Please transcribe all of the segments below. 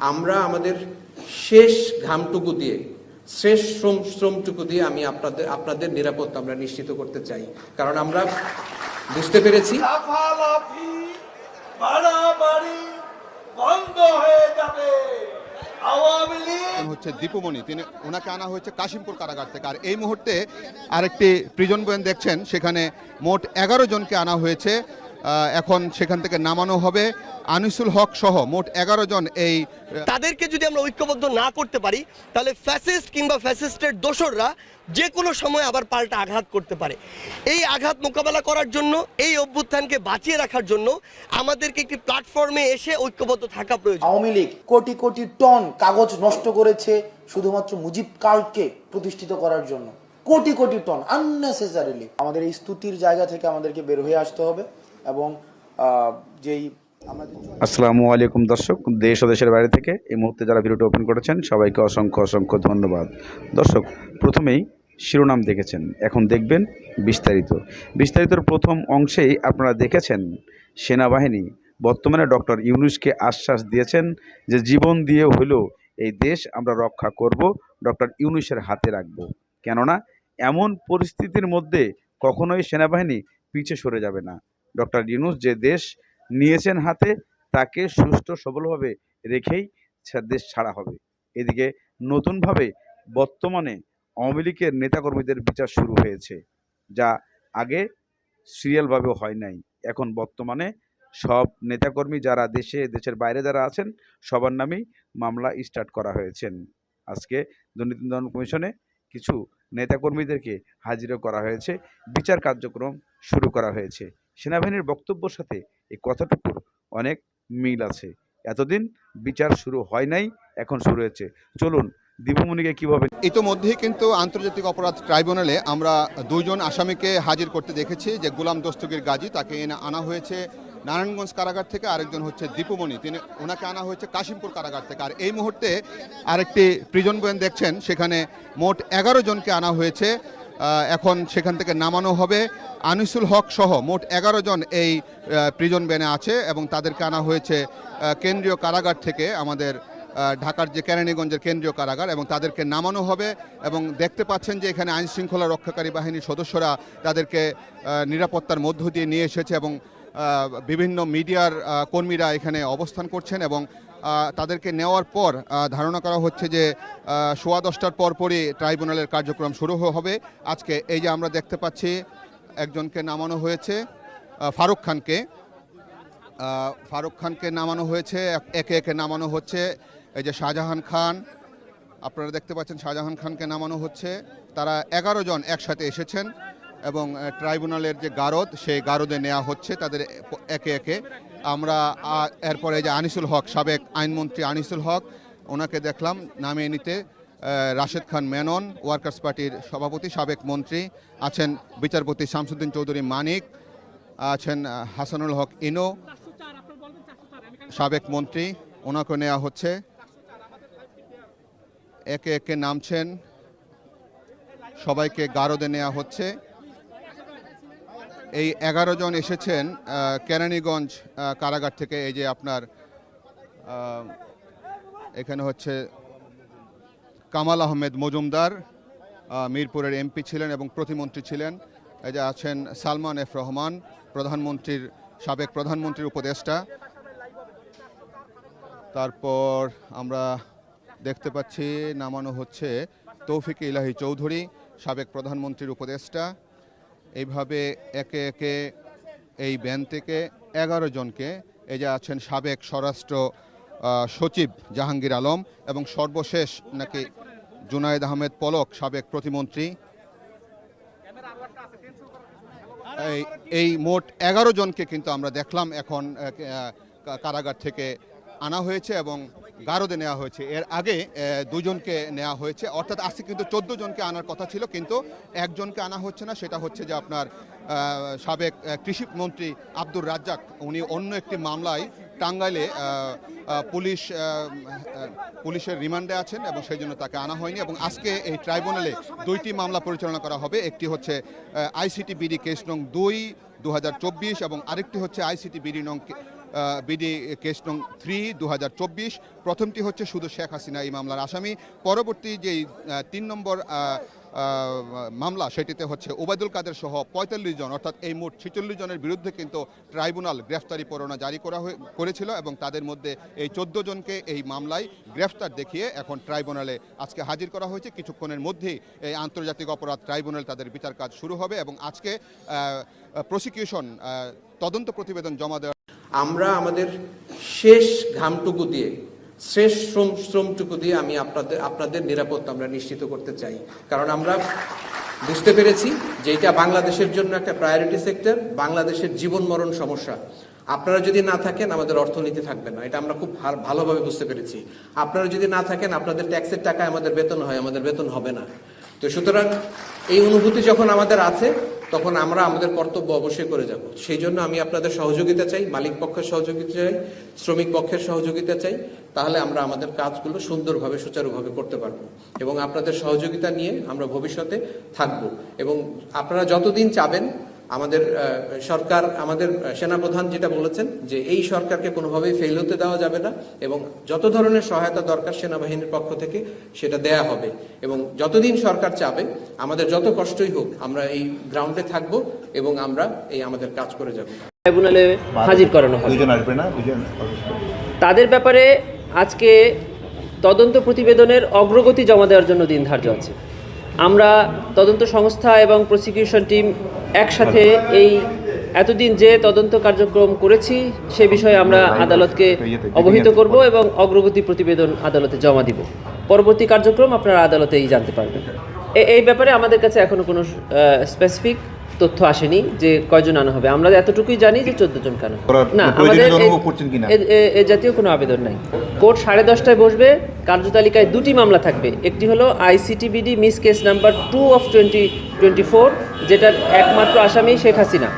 আমরা আমাদের শেষ ঘামটুকু দিয়ে শেষ শ্রম শ্রমটুকু দিয়ে আমি আপনাদের আপনাদের নিরাপত্তা আমরা নিশ্চিত করতে চাই। কারণ আমরা বুঝতে পেরেছি। বন্ধ হয়ে যাবে। আওয়ামী লীগ তিনি হচ্ছে দীপুমণি। তিনি ওনাকে আনা হয়েছে কাশিমপুর কারাগার থেকে। আর এই মুহূর্তে আরেকটি প্রিজন বয়ান দেখছেন সেখানে মোট এগারো জনকে আনা হয়েছে। এখন সেখান থেকে নামানো হবে। আনিসুল হক সহ মোট এগারো জন এই তাদেরকে যদি আমরা ঐক্যবদ্ধ না করতে পারি তাহলে ফ্যাসিস্ট কিংবা ফ্যাসিস্টের দোসররা যে কোনো সময় আবার পাল্টা আঘাত করতে পারে। এই আঘাত মোকাবেলা করার জন্য এই অভ্যুত্থানকে বাঁচিয়ে রাখার জন্য আমাদেরকে একটি প্ল্যাটফর্মে এসে ঐক্যবদ্ধ থাকা প্রয়োজন। আওয়ামী লীগ কোটি কোটি টন কাগজ নষ্ট করেছে শুধুমাত্র মুজিব কালকে প্রতিষ্ঠিত করার জন্য। কোটি কোটি টন আননেসেসারিলি আমাদের এই স্তুতির জায়গা থেকে আমাদেরকে বের হয়ে আসতে হবে। এবং যেই আসসালামু আলাইকুম দর্শক, দেশ ও দেশের বাইরে থেকে এই মুহূর্তে যারা ভিডিওটি ওপেন করেছেন, সবাইকে অসংখ্য অসংখ্য ধন্যবাদ। দর্শক, প্রথমেই শিরোনাম দেখেছেন। এখন দেখবেন বিস্তারিত। বিস্তারিতর প্রথম অংশেই আপনারা দেখেছেন সেনাবাহিনী বর্তমানে ডক্টর ইউনুসকে আশ্বাস দিয়েছেন যে জীবন দিয়ে হলেও এই দেশ আমরা রক্ষা করব, ডক্টর ইউনুসের হাতে রাখব। কেননা, এমন পরিস্থিতির মধ্যে কখনোই সেনাবাহিনী পিছে সরে যাবে না। ডক্টর ইউনুস যে দেশ নিয়েছেন হাতে, তাকে সুষ্ঠু সবলভাবে রেখেই দেশ ছাড়া হবে। এদিকে নতুনভাবে বর্তমানে আওয়ামী লীগের নেতাকর্মীদের বিচার শুরু হয়েছে, যা আগে সিরিয়ালভাবেও হয় নাই। এখন বর্তমানে সব নেতাকর্মী যারা দেশে, দেশের বাইরে যারা আছেন, সবার নামেই মামলা স্টার্ট করা হয়েছেন। আজকে দুর্নীতি নিবারণ কমিশনে কিছু নেতাকর্মীদেরকে হাজিরও করা হয়েছে। বিচার কার্যক্রম শুরু করা হয়েছে। সেনাবাহিনীর বক্তব্যের সাথে এই কথাটুকুর অনেক মিল আছে। এতদিন বিচার শুরু হয় নাই, এখন শুরু হয়েছে। চলুন, দীপমণিকে কীভাবে ইতোমধ্যেই কিন্তু আন্তর্জাতিক অপরাধ ট্রাইব্যুনালে আমরা দুইজন আসামিকে হাজির করতে দেখেছি, যে গোলাম দস্তগীর গাজী, তাকে এনে আনা হয়েছে নারায়ণগঞ্জ কারাগার থেকে, আরেকজন হচ্ছে দীপুমণি। তিনি ওনাকে আনা হয়েছে কাশিমপুর কারাগার থেকে। আর এই মুহূর্তে আরেকটি প্রিজন বয়ান দেখছেন, সেখানে মোট এগারো জনকে আনা হয়েছে। এখন সেখান থেকে নামানো হবে। আনিসুল হক সহ মোট এগারো জন এই প্রিজন ব্যানে আছে এবং তাদেরকে আনা হয়েছে কেন্দ্রীয় কারাগার থেকে আমাদের ঢাকার যে কেরানীগঞ্জের কেন্দ্রীয় কারাগার এবং তাদেরকে নামানো হবে এবং দেখতে পাচ্ছেন যে এখানে আইন শৃঙ্খলা রক্ষাকারী বাহিনীর সদস্যরা তাদেরকে নিরাপত্তার মধ্য দিয়ে নিয়ে এসেছে এবং বিভিন্ন মিডিয়ার কর্মীরা এখানে অবস্থান করছেন এবং তাদেরকে নেওয়ার পর ধারণা করা হচ্ছে যে সোয়া দশটার পরপরই ট্রাইব্যুনালের কার্যক্রম শুরু হবে। আজকে এই যে আমরা দেখতে পাচ্ছি, একজনকে নামানো হয়েছে ফারুক খানকে। ফারুক খানকে নামানো হয়েছে, একে একে নামানো হচ্ছে। এই যে শাহজাহান খান, আপনারা দেখতে পাচ্ছেন শাহজাহান খানকে নামানো হচ্ছে। তারা এগারো জন একসাথে এসেছেন এবং ট্রাইব্যুনালের যে গারদ, সেই গারদে নেওয়া হচ্ছে। তাদের একে একে আমরা এরপরে যে আনিসুল হক, সাবেক আইনমন্ত্রী আনিসুল হক, ওনাকে দেখলাম নামিয়ে নিতে রাশেদ খান মেনন, ওয়ার্কার্স পার্টির সভাপতি, সাবেক মন্ত্রী আছেন বিচারপতি শামসুদ্দিন চৌধুরী মানিক, আছেন হাসানুল হক ইনো, সাবেক মন্ত্রী ওনাকে নেওয়া হচ্ছে। একে একে নামছেন, সবাইকে গারদে নেওয়া হচ্ছে। এই এগারো জন এসেছেন কেরানীগঞ্জ কারাগার থেকে। এই যে আপনার এখানে হচ্ছে কামাল আহমেদ মজুমদার মিরপুরের এমপি ছিলেন এবং প্রতিমন্ত্রী ছিলেন। এই যে আছেন সালমান এফ রহমান, প্রধানমন্ত্রীর, সাবেক প্রধানমন্ত্রীর উপদেষ্টা। তারপর আমরা দেখতে পাচ্ছি, নামানো হচ্ছে তৌফিক ইলাহি চৌধুরী, সাবেক প্রধানমন্ত্রীর উপদেষ্টা। এইভাবে একে একে এই ব্যান থেকে এগারো জনকে এই যে আছেন সাবেক স্বরাষ্ট্র সচিব জাহাঙ্গীর আলম এবং সর্বশেষ নাকি জুনায়েদ আহমেদ পলক, সাবেক প্রতিমন্ত্রী। এই এই মোট এগারো জনকে কিন্তু আমরা দেখলাম এখন কারাগার থেকে আনা হয়েছে এবং গারদে নেওয়া হয়েছে। এর আগে দুজনকে নেওয়া হয়েছে। অর্থাৎ আজকে কিন্তু চোদ্দ জনকে আনার কথা ছিল, কিন্তু একজনকে আনা হচ্ছে না। সেটা হচ্ছে যে আপনার সাবেক কৃষি মন্ত্রী আব্দুর রাজ্জাক। উনি অন্য একটি মামলায় টাঙ্গাইলে পুলিশ পুলিশের রিমান্ডে আছেন এবং সেই জন্য তাকে আনা হয়নি এবং আজকে এই ট্রাইব্যুনালে দুইটি মামলা পরিচালনা করা হবে। একটি হচ্ছে আইসিটি বিডি কেস নং দুই দু এবং আরেকটি হচ্ছে আইসিটি বিডি নং বিডি কেস নং থ্রি দু হাজার চব্বিশ। প্রথমটি হচ্ছে শুধু শেখ হাসিনা এই মামলার আসামি। পরবর্তী যেই তিন নম্বর মামলা, সেটিতে হচ্ছে ওবায়দুল কাদের সহ পঁয়তাল্লিশ জন, অর্থাৎ এই মোট ছেচল্লিশ জনের বিরুদ্ধে কিন্তু ট্রাইব্যুনাল গ্রেফতারি পরোয়ানা জারি করা করেছিল এবং তাদের মধ্যে এই চোদ্দ জনকে এই মামলায় গ্রেফতার দেখিয়ে এখন ট্রাইব্যুনালে আজকে হাজির করা হয়েছে। কিছুক্ষণের মধ্যেই এই আন্তর্জাতিক অপরাধ ট্রাইব্যুনাল তাদের বিচার কাজ শুরু হবে এবং আজকে প্রসিকিউশন তদন্ত প্রতিবেদন জমা দেওয়ার আমরা আমাদের শেষ ঘামটুকু দিয়ে, শেষ শ্রম শ্রমটুকু দিয়ে আমি আপনাদের আপনাদের নিরাপত্তা আমরা নিশ্চিত করতে চাই। কারণ আমরা বুঝতে পেরেছি যে এটা বাংলাদেশের জন্য একটা প্রায়োরিটি সেক্টর বাংলাদেশের জীবন মরণ সমস্যা। আপনারা যদি না থাকেন, আমাদের অর্থনীতি থাকবে না। এটা আমরা খুব ভালোভাবে বুঝতে পেরেছি। আপনারা যদি না থাকেন, আপনাদের ট্যাক্সের টাকায় আমাদের বেতন হয়, আমাদের বেতন হবে না। তো সুতরাং এই অনুভূতি যখন আমাদের আছে তখন আমরা আমাদের কর্তব্য অবশ্যই করে যাব। সেই জন্য আমি আপনাদের সহযোগিতা চাই, মালিক পক্ষের সহযোগিতা চাই, শ্রমিক পক্ষের সহযোগিতা চাই, তাহলে আমরা আমাদের কাজগুলো সুন্দরভাবে, সুচারুভাবে করতে পারব। এবং আপনাদের সহযোগিতা নিয়ে আমরা ভবিষ্যতে থাকব। এবং আপনারা যতদিন চাবেন আমাদের সরকার আমাদের সেনাপ্রধান যেটা বলেছেন যে এই সরকারকে কোনোভাবেই ফেল হতে দেওয়া যাবে না এবং যত ধরনের সহায়তা দরকার সেনাবাহিনীর পক্ষ থেকে সেটা দেয়া হবে এবং যতদিন সরকার চাবে আমাদের যত কষ্টই হোক আমরা এই গ্রাউন্ডে থাকব এবং আমরা এই আমাদের কাজ করে যাব। ট্রাইব্যুনালে হাজির করানো হবে। দুজন আসবে না? দুজন? তাদের ব্যাপারে আজকে তদন্ত প্রতিবেদনের অগ্রগতি জমা দেওয়ার জন্য দিন ধার্য আছে। আমরা তদন্ত সংস্থা এবং প্রসিকিউশন টিম একসাথে এই এতদিন যে তদন্ত কার্যক্রম করেছি সে বিষয়ে আমরা আদালতকে অবহিত করব এবং অগ্রগতি প্রতিবেদন আদালতে জমা দিব। পরবর্তী কার্যক্রম আপনারা আদালতেই জানতে পারবেন। এ- এই ব্যাপারে আমাদের কাছে এখনও কোনো স্পেসিফিক তথ্য আসেনি যে কয়জন আনা হবে। আমরা এতটুকুই জানি যে চোদ্দ জন কেন না আমাদের এ জাতীয় কোনো আবেদন নাই। কোর্ট সাড়ে দশটায় বসবে। কার্যতালিকায় দুটি মামলা থাকবে। একটি হলো ICT BD misc case number two of twenty twenty four যেটার একমাত্র আসামি শেখ হাসিনা।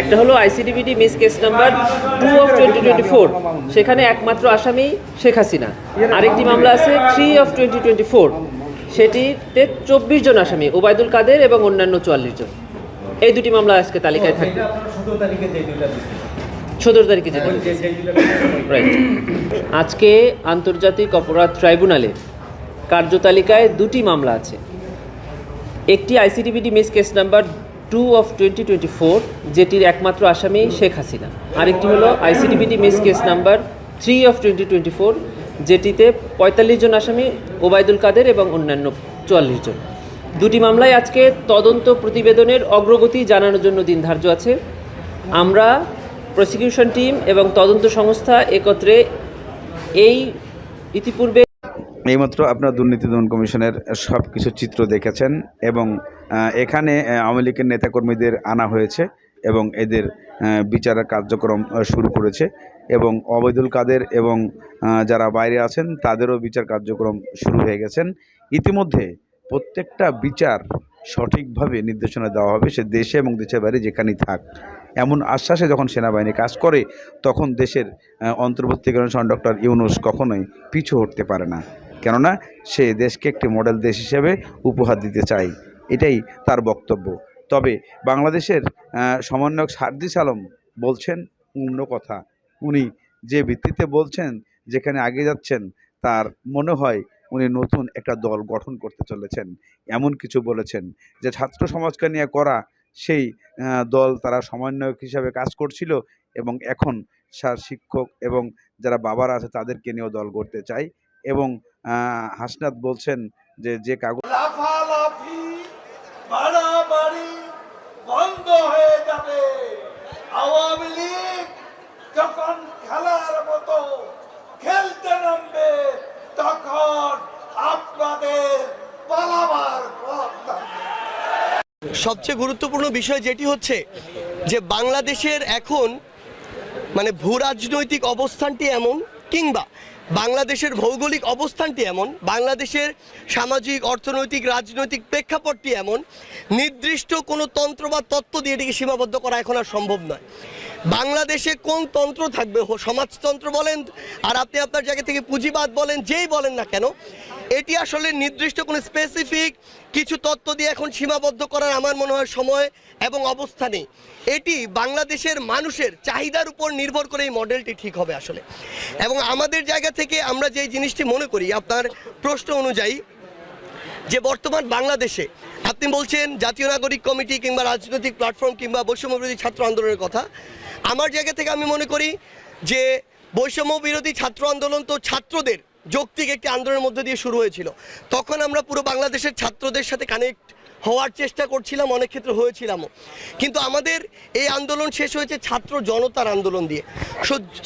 একটা হলো ICT BD misc case number two of twenty twenty four সেখানে একমাত্র আসামি শেখ হাসিনা। আরেকটি মামলা আছে three of twenty twenty four. সেটিতে চব্বিশ জন আসামি ওবায়দুল কাদের এবং অন্যান্য চুয়াল্লিশ জন। এই দুটি মামলা আজকে তালিকায় থাকবে। সতেরো তারিখে যেতে রাইট আজকে আন্তর্জাতিক অপরাধ ট্রাইব্যুনালে কার্যতালিকায় দুটি মামলা আছে। একটি ICTBD misc case number two of twenty twenty four যেটির একমাত্র আসামি শেখ হাসিনা। আরেকটি হলো ICTBD misc case number three of twenty twenty four যেটিতে পঁয়তাল্লিশ জন আসামি ওবায়দুল কাদের এবং অন্যান্য চুয়াল্লিশ জন। দুটি মামলায় আজকে তদন্ত প্রতিবেদনের অগ্রগতি জানানোর জন্য দিন ধার্য আছে। আমরা প্রসিকিউশন টিম এবং তদন্ত সংস্থা একত্রে এই ইতিপূর্বে এইমাত্র আপনার দুর্নীতি দমন কমিশনের সব কিছু চিত্র দেখেছেন এবং এখানে আওয়ামী লীগের নেতাকর্মীদের আনা হয়েছে এবং এদের আহ, বিচারের কার্যক্রম শুরু করেছে এবং অবৈদুল কাদের এবং যারা বাইরে আছেন তাদেরও বিচার কার্যক্রম শুরু হয়ে গেছেন। ইতিমধ্যে প্রত্যেকটা বিচার সঠিকভাবে নির্দেশনা দেওয়া হবে সে দেশে এবং দেশের বাইরে যেখানেই থাক। এমন আশ্বাসে যখন সেনাবাহিনী কাজ করে, তখন দেশের অন্তর্বর্তীকরণ ডক্টর ইউনুস কখনোই পিছু হটতে পারে না। কেননা, সে দেশকে একটি মডেল দেশ হিসেবে উপহার দিতে চায়। এটাই তার বক্তব্য। তবে বাংলাদেশের সমন্বয়ক সার্জিস আলম বলছেন অন্য কথা। উনি যে ভিত্তিতে বলছেন, যেখানে আগে যাচ্ছেন, তার মনে হয় উনি নতুন একটা দল গঠন করতে চলেছেন। এমন কিছু বলেছেন যে, ছাত্র সমাজকে নিয়ে করা সেই দল তারা সমন্বয়ক হিসাবে কাজ করছিল এবং এখন সা- শিক্ষক এবং যারা বাবারা আছে তাদেরকে নিয়েও দল করতে চায় এবং হাসনাত বলছেন যে যে কাগজ খেলার মতো খেলতে নামবে তখন আপনাদের পালাবার সবচেয়ে গুরুত্বপূর্ণ বিষয় যেটি হচ্ছে যে বাংলাদেশের এখন মানে ভূ রাজনৈতিক অবস্থানটি এমন কিংবা বাংলাদেশের ভৌগোলিক অবস্থানটি এমন, বাংলাদেশের সামাজিক, অর্থনৈতিক, রাজনৈতিক প্রেক্ষাপটটি এমন, নির্দিষ্ট কোনো তন্ত্র বা তত্ত্ব দিয়ে এটিকে সীমাবদ্ধ করা এখন আর সম্ভব নয়। বাংলাদেশে কোন তন্ত্র থাকবে? সমাজতন্ত্র বলেন, আর আপনি আপনার জায়গা থেকে পুঁজিবাদ বলেন, যেই বলেন না কেন, এটি আসলে নির্দিষ্ট কোনো স্পেসিফিক কিছু তত্ত্ব দিয়ে এখন সীমাবদ্ধ করার আমার মনে হয় সময় এবং অবস্থা নেই। এটি বাংলাদেশের মানুষের চাহিদার উপর নির্ভর করে এই মডেলটি ঠিক হবে আসলে। এবং আমাদের জায়গা থেকে আমরা যে জিনিসটি মনে করি, আপনার প্রশ্ন অনুযায়ী, যে বর্তমান বাংলাদেশে আপনি বলছেন জাতীয় নাগরিক কমিটি কিংবা রাজনৈতিক প্ল্যাটফর্ম কিংবা বৈষম্য বিরোধী ছাত্র আন্দোলনের কথা আমার জায়গা থেকে আমি মনে করি যে বৈষম্য বিরোধী ছাত্র আন্দোলন তো ছাত্রদের যৌক্তিক একটি আন্দোলনের মধ্যে দিয়ে শুরু হয়েছিল। তখন আমরা পুরো বাংলাদেশের ছাত্রদের সাথে কানেক্ট হওয়ার চেষ্টা করছিলাম, অনেক ক্ষেত্রে হয়েছিলামও। কিন্তু আমাদের এই আন্দোলন শেষ হয়েছে ছাত্র জনতার আন্দোলন দিয়ে।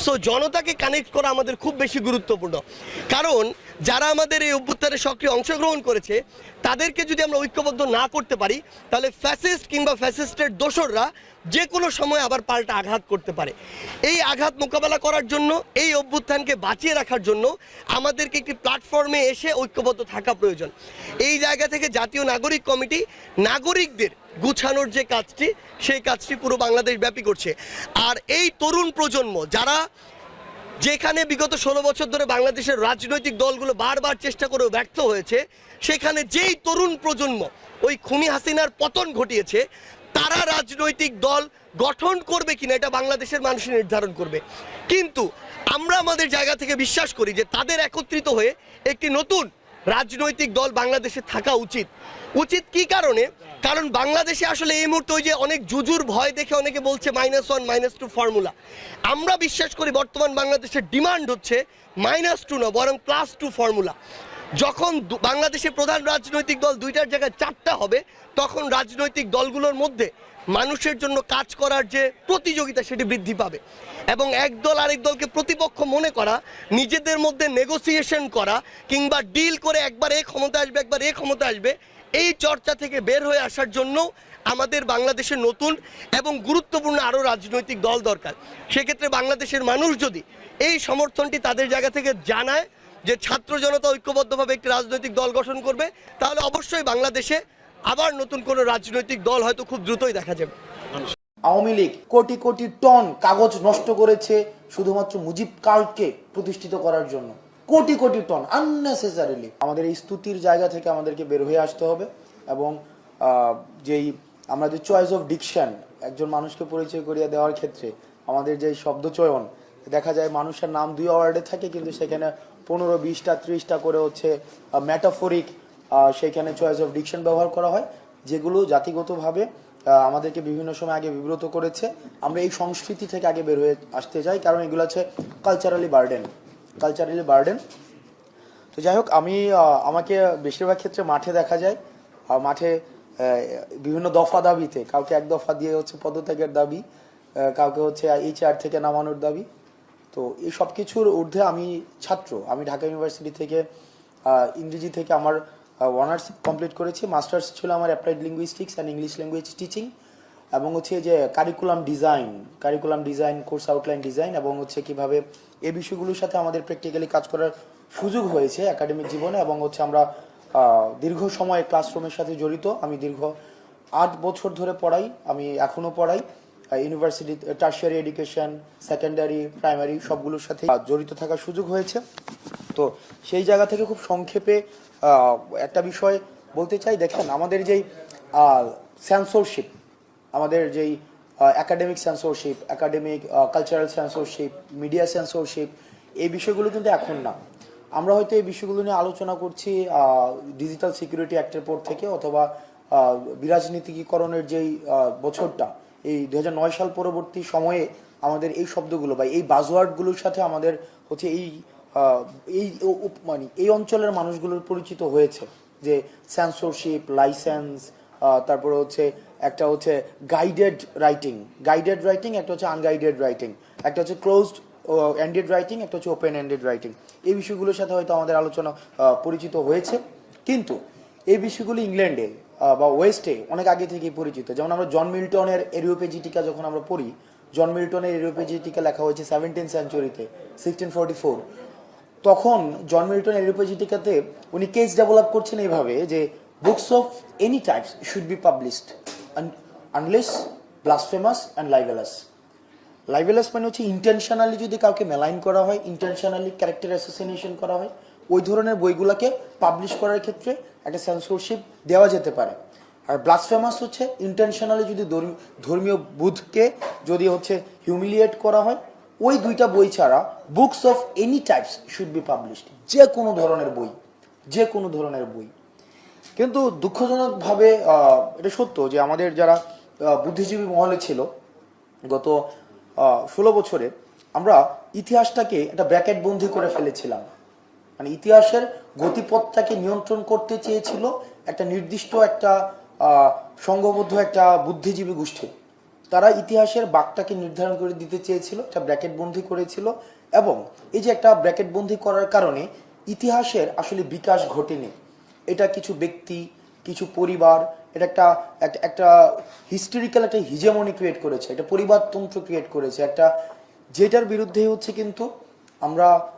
সো জনতাকে কানেক্ট করা আমাদের খুব বেশি গুরুত্বপূর্ণ। কারণ যারা আমাদের এই অভ্যুত্থানে সক্রিয় অংশগ্রহণ করেছে, তাদেরকে যদি আমরা ঐক্যবদ্ধ না করতে পারি, তাহলে ফ্যাসিস্ট কিংবা ফ্যাসিস্টের দোসররা যে কোনো সময় আবার পাল্টা আঘাত করতে পারে। এই আঘাত মোকাবেলা করার জন্য, এই অভ্যুত্থানকে বাঁচিয়ে রাখার জন্য আমাদেরকে একটি প্ল্যাটফর্মে এসে ঐক্যবদ্ধ থাকা প্রয়োজন। এই জায়গা থেকে জাতীয় নাগরিক কমিটি নাগরিকদের গুছানোর যে কাজটি, সেই কাজটি পুরো বাংলাদেশ ব্যাপী করছে। আর এই তরুণ প্রজন্ম, যারা যেখানে বিগত ষোলো বছর ধরে বাংলাদেশের রাজনৈতিক দলগুলো বারবার চেষ্টা করেও ব্যর্থ হয়েছে, সেখানে যেই তরুণ প্রজন্ম, ওই খুনি হাসিনার পতন ঘটিয়েছে, তারা রাজনৈতিক দল গঠন করবে কিনা এটা বাংলাদেশের মানুষ নির্ধারণ করবে। কিন্তু আমরা আমাদের জায়গা থেকে বিশ্বাস করি যে তাদের একত্রিত হয়ে একটি নতুন রাজনৈতিক দল বাংলাদেশে থাকা উচিত। উচিত কি কারণে? কারণ বাংলাদেশে আসলে এই মুহূর্তে ওই যে অনেক জুজুর ভয় দেখে অনেকে বলছে minus one minus two formula আমরা বিশ্বাস করি বর্তমান বাংলাদেশের ডিমান্ড হচ্ছে মাইনাস টু না, বরং প্লাস টু ফর্মুলা যখন বাংলাদেশের প্রধান রাজনৈতিক দল দুইটার জায়গায় চারটা হবে, তখন রাজনৈতিক দলগুলোর মধ্যে মানুষের জন্য কাজ করার যে প্রতিযোগিতা সেটি বৃদ্ধি পাবে। এবং এক দল আরেক দলকে প্রতিপক্ষ মনে করা, নিজেদের মধ্যে নেগোসিয়েশন করা, কিংবা ডিল করে একবার এ ক্ষমতা আসবে, একবার এ ক্ষমতা আসবে এই চর্চা থেকে বের হয়ে আসার জন্য আমাদের বাংলাদেশের নতুন এবং গুরুত্বপূর্ণ আরও রাজনৈতিক দল দরকার। সেক্ষেত্রে বাংলাদেশের মানুষ যদি এই সমর্থনটি তাদের জায়গা থেকে জানায় যে ছাত্র জনতা ঐক্যবদ্ধভাবে একটি রাজনৈতিক দল গঠন করবে, তাহলে অবশ্যই বাংলাদেশে আবার নতুন কোনো রাজনৈতিক দল হয়তো খুব দ্রুতই দেখা যাবে। আওয়ামী লীগ কোটি কোটি টন কাগজ নষ্ট করেছে শুধুমাত্র মুজিব কালকে প্রতিষ্ঠিত করার জন্য। কোটি কোটি টন আননেসেসারিলি আমাদের এই স্তুতির জায়গা থেকে আমাদেরকে বের হয়ে আসতে হবে এবং যেই আমাদের চয়েস অফ ডিকশন একজন মানুষকে পরিচয় করিয়ে দেওয়ার ক্ষেত্রে আমাদের যে শব্দ চয়ন, দেখা যায় মানুষের নাম দুই ওয়ার্ডে থাকে, কিন্তু সেখানে পনেরো, বিশটা, ত্রিশটা করে হচ্ছে ম্যাটাফোরিক সেখানে চয়েস অফ ডিকশন ব্যবহার করা হয়, যেগুলো জাতিগতভাবে আমাদেরকে বিভিন্ন সময় আগে বিব্রত করেছে। আমরা এই সংস্কৃতি থেকে আগে বের হয়ে আসতে চাই, কারণ এগুলো হচ্ছে কালচারালি বার্ডেন কালচারালি বার্ডেন তো যাই হোক, আমি আমাকে বেশিরভাগ ক্ষেত্রে মাঠে দেখা যায়। মাঠে বিভিন্ন দফা দাবিতে, কাউকে এক দফা দিয়ে হচ্ছে পদত্যাগের দাবি কাউকে হচ্ছে এই চেয়ার থেকে নামানোর দাবি। তো এই সব কিছুর ঊর্ধ্বে আমি ছাত্র। আমি ঢাকা ইউনিভার্সিটি থেকে ইংরেজি থেকে আমার অনার্স কমপ্লিট করেছি। মাস্টার্স ছিল আমার applied linguistics and English language teaching এবং হচ্ছে যে curriculum design curriculum design course outline design এবং হচ্ছে কীভাবে এই বিষয়গুলোর সাথে আমাদের প্র্যাকটিক্যালি কাজ করার সুযোগ হয়েছে একাডেমিক জীবনে এবং হচ্ছে আমরা দীর্ঘ সময় ক্লাসরুমের সাথে জড়িত। আমি দীর্ঘ আট বছর ধরে পড়াই, আমি এখনও পড়াই। University tertiary education secondary primary সবগুলোর সাথে জড়িত থাকার সুযোগ হয়েছে। তো সেই জায়গা থেকে খুব সংক্ষেপে একটা বিষয় বলতে চাই। দেখেন, আমাদের যেই সেন্সরশিপ আমাদের যেই academic censorship academic cultural censorship media censorship এই বিষয়গুলো কিন্তু এখন না। আমরা হয়তো এই বিষয়গুলো নিয়ে আলোচনা করছি ডিজিটাল সিকিউরিটি অ্যাক্টের পর থেকে অথবা বিরাজনীতিকীকরণের যেই বছরটা, এই দু হাজার নয় সাল পরবর্তী সময়ে আমাদের এই শব্দগুলো বা এই বাজওয়ার্ডগুলোর সাথে আমাদের হচ্ছে এই এই মানে এই অঞ্চলের মানুষগুলোর পরিচিত হয়েছে। যে সেন্সরশিপ লাইসেন্স তারপরে হচ্ছে একটা হচ্ছে গাইডেড রাইটিং গাইডেড রাইটিং একটা হচ্ছে আনগাইডেড রাইটিং একটা হচ্ছে ক্লোজড এন্ডেড রাইটিং একটা হচ্ছে ওপেন এন্ডেড রাইটিং এই বিষয়গুলোর সাথে হয়তো আমাদের আলোচনা পরিচিত হয়েছে। কিন্তু এই বিষয়গুলো ইংল্যান্ডে বা ওয়েস্টে অনেক আগে থেকেই পরিচিত। যেমন আমরা জন মিল্টনের এরিওপেজিটিকা যখন আমরা পড়ি, জন মিল্টনের এরিওপেজিটিকা লেখা হয়েছে সেভেন্টিন সেঞ্চুরিতে সিক্সটিন ফোরটি ফোর তখন জন মিল্টন এরিওপেজিটিকাতে উনি কেস ডেভেলপ করছেন এইভাবে যে books of any types should be published unless blasphemous and libellous libellous মানে হচ্ছে ইন্টেনশনালি যদি কাউকে মেলাইন করা হয় ইন্টেনশনালি ক্যারেক্টার অ্যাসোসিয়েশন করা হয়, ওই ধরনের বইগুলোকে পাবলিশ করার ক্ষেত্রে একটা সেন্সরশিপ দেওয়া যেতে পারে। আর ব্লাসফেমাস হচ্ছে ইন্টেনশনালি যদি ধর্ম- ধর্মীয় বুধকে যদি হচ্ছে হিউমিলিয়েট করা হয়, ওই দুইটা বই ছাড়া books of any types should be published যে কোনো ধরনের বই, যে কোনো ধরনের বই। কিন্তু দুঃখজনকভাবে এটা সত্য যে আমাদের যারা বুদ্ধিজীবী মহলে ছিল, গত ষোলো বছরে আমরা ইতিহাসটাকে একটা ব্র্যাকেট বন্দি করে ফেলেছিলাম। মানে ইতিহাসের গতিপথটাকে নিয়ন্ত্রণ করতে চেয়েছিল একটা নির্দিষ্ট একটা সংঘবদ্ধ একটা বুদ্ধিজীবী গোষ্ঠী। তারা ইতিহাসের বাকটাকে নির্ধারণ করে দিতে চেয়েছিল, একটা ব্র্যাকেট বন্দি করেছিল এবং এই যে একটা ব্র্যাকেট বন্দি করার কারণে ইতিহাসের আসলে বিকাশ ঘটেনি। এটা কিছু ব্যক্তি, কিছু পরিবার, এটা একটা একটা- হিস্টোরিক্যাল একটা হিজেমনি ক্রিয়েট করেছে, একটা পরিবারতন্ত্র ক্রিয়েট করেছে, একটা যেটার বিরুদ্ধে হচ্ছে কিন্তু আমরা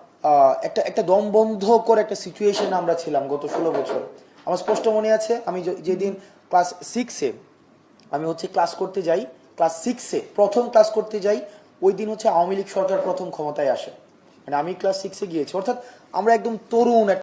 একটা একটা দমবন্ধ করে একটা সিচুয়েশন আমরা ছিলাম গত ষোলো বছর। আমার স্পষ্ট মনে আছে, আমি যেদিন ক্লাস সিক্সে আমি হচ্ছে ক্লাস করতে যাই ক্লাস সিক্সে প্রথম ক্লাস করতে যাই, ওই দিন হচ্ছে আওয়ামী লীগ সরকার প্রথম ক্ষমতায় আসে। মানে আমি ক্লাস সিক্সে গিয়েছি। অর্থাৎ আমরা একদম তরুণ